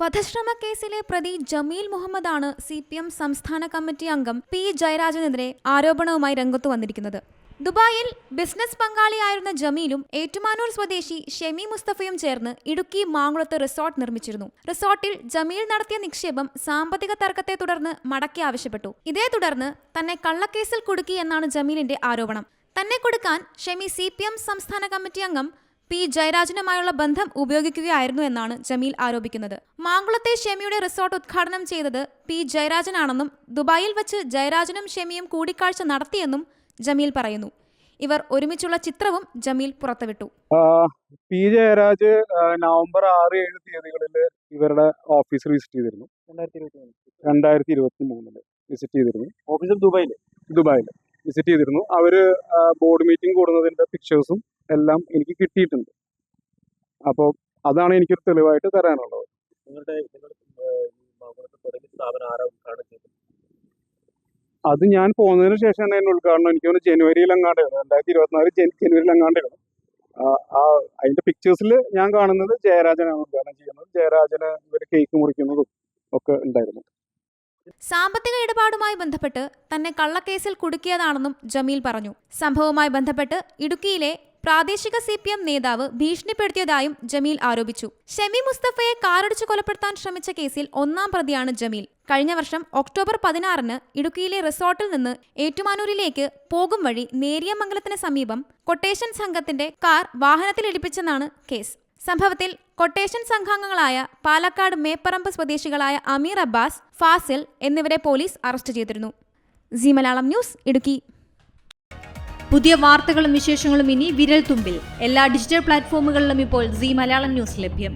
വധശ്രമ കേസിലെ പ്രതി ജമീൽ മുഹമ്മദാണ് സി പി എം സംസ്ഥാന കമ്മിറ്റി അംഗം പി ജയരാജനെതിരെ ആരോപണവുമായി രംഗത്തു വന്നിരിക്കുന്നത്. ദുബായിൽ ബിസിനസ് പങ്കാളിയായിരുന്ന ജമീലും ഏറ്റുമാനൂർ സ്വദേശി ഷെമി മുസ്തഫയും ചേർന്ന് ഇടുക്കി മാങ്കുളത്ത് റിസോർട്ട് നിർമ്മിച്ചിരുന്നു. റിസോർട്ടിൽ ജമീൽ നടത്തിയ നിക്ഷേപം സാമ്പത്തിക തർക്കത്തെ തുടർന്ന് മടക്കി ആവശ്യപ്പെട്ടു. ഇതേ തുടർന്ന് തന്നെ കള്ളക്കേസിൽ കുടുക്കി എന്നാണ് ജമീലിന്റെ ആരോപണം. തന്നെ കൊടുക്കാൻ ഷെമി സി സംസ്ഥാന കമ്മിറ്റി അംഗം പി ജയരാജനുമായുള്ള ബന്ധം ഉപയോഗിക്കുകയായിരുന്നു എന്നാണ് ജമീൽ ആരോപിക്കുന്നത്. മാങ്കുളത്തെ ഷെമിയുടെ റിസോർട്ട് ഉദ്ഘാടനം ചെയ്തത് പി ജയരാജനാണെന്നും ദുബായിൽ വച്ച് ജയരാജനും ഷെമിയും കൂടിക്കാഴ്ച നടത്തിയെന്നും ജമീൽ പറയുന്നു. ഇവർ ഒരുമിച്ചുള്ള ചിത്രവും ജമീൽ പുറത്തുവിട്ടു. പി ജയരാജ് നവംബർ ആറ് ഏഴ് തീയതികളിൽ ഇവരുടെ ഓഫീസ് വിസിറ്റ് ചെയ്തിരുന്നു. രണ്ടായിരത്തി ഇരുപത്തി മൂന്നിൽ വിസിറ്റ് ചെയ്തിരുന്നു. ഓഫീസ് ദുബായിൽ ദുബായിൽ വിസിറ്റ് ചെയ്തിരുന്നു. അവർ ബോർഡ് മീറ്റിംഗ് കൂടുന്നതിന്റെ പിക്ചേഴ്സും എല്ലാം എനിക്ക് കിട്ടിയിട്ടുണ്ട്. അപ്പോൾ അതാണ് എനിക്കൊരു തെളിവായിട്ട് തരാനുള്ളത്. അത് ഞാൻ പോകുന്നതിന് ശേഷമാണ് എന്നെ ഉദ്ഘാടനം. എനിക്ക് തോന്നുന്നു ജനുവരിയിൽ എങ്ങാണ്ടായിരുന്നു രണ്ടായിരത്തി ഇരുപത്തിനാല് ജനുവരിയിൽ അങ്ങാണ്ട് ആ അതിന്റെ പിക്ചേഴ്സിൽ ഞാൻ കാണുന്നത് ജയരാജനാണ് ഉദ്ഘാടനം ചെയ്യുന്നത്. ജയരാജന് ഇവർ കേക്ക് മുറിക്കുന്നതും ഒക്കെ ഉണ്ടായിരുന്നു. സാമ്പത്തിക ഇടപാടുമായി ബന്ധപ്പെട്ട് തന്നെ കള്ളക്കേസിൽ കുടുക്കിയതാണെന്നും ജമീൽ പറഞ്ഞു. സംഭവവുമായി ബന്ധപ്പെട്ട് ഇടുക്കിയിലെ പ്രാദേശിക സി പി എം നേതാവ് ഭീഷണിപ്പെടുത്തിയതായും ജമീൽ ആരോപിച്ചു. ഷെമി മുസ്തഫയെ കാറടിച്ചു കൊലപ്പെടുത്താൻ ശ്രമിച്ച കേസിൽ ഒന്നാം പ്രതിയാണ് ജമീൽ. കഴിഞ്ഞ വർഷം ഒക്ടോബർ പതിനാറിന് ഇടുക്കിയിലെ റിസോർട്ടിൽ നിന്ന് ഏറ്റുമാനൂരിലേക്ക് പോകും വഴി നേരിയമംഗലത്തിന് സമീപം കൊട്ടേഷൻ സംഘത്തിന്റെ കാർ വാഹനത്തിലിടിപ്പിച്ചെന്നാണ് കേസ്. സംഭവത്തിൽ കൊട്ടേഷൻ സംഘാംഗങ്ങളായ പാലക്കാട് മേപ്പറമ്പ് സ്വദേശികളായ അമീർ അബ്ബാസ് ഫാസിൽ എന്നിവരെ പോലീസ് അറസ്റ്റ് ചെയ്തിരുന്നു. മലയാളം ന്യൂസ് ഇടുക്കി. പുതിയ വാർത്തകളും വിശേഷങ്ങളും ഇനി വിരൽ തുമ്പിൽ എല്ലാ ഡിജിറ്റൽ പ്ലാറ്റ്ഫോമുകളിലും ഇപ്പോൾ സി മലയാളം ന്യൂസ് ലഭ്യം.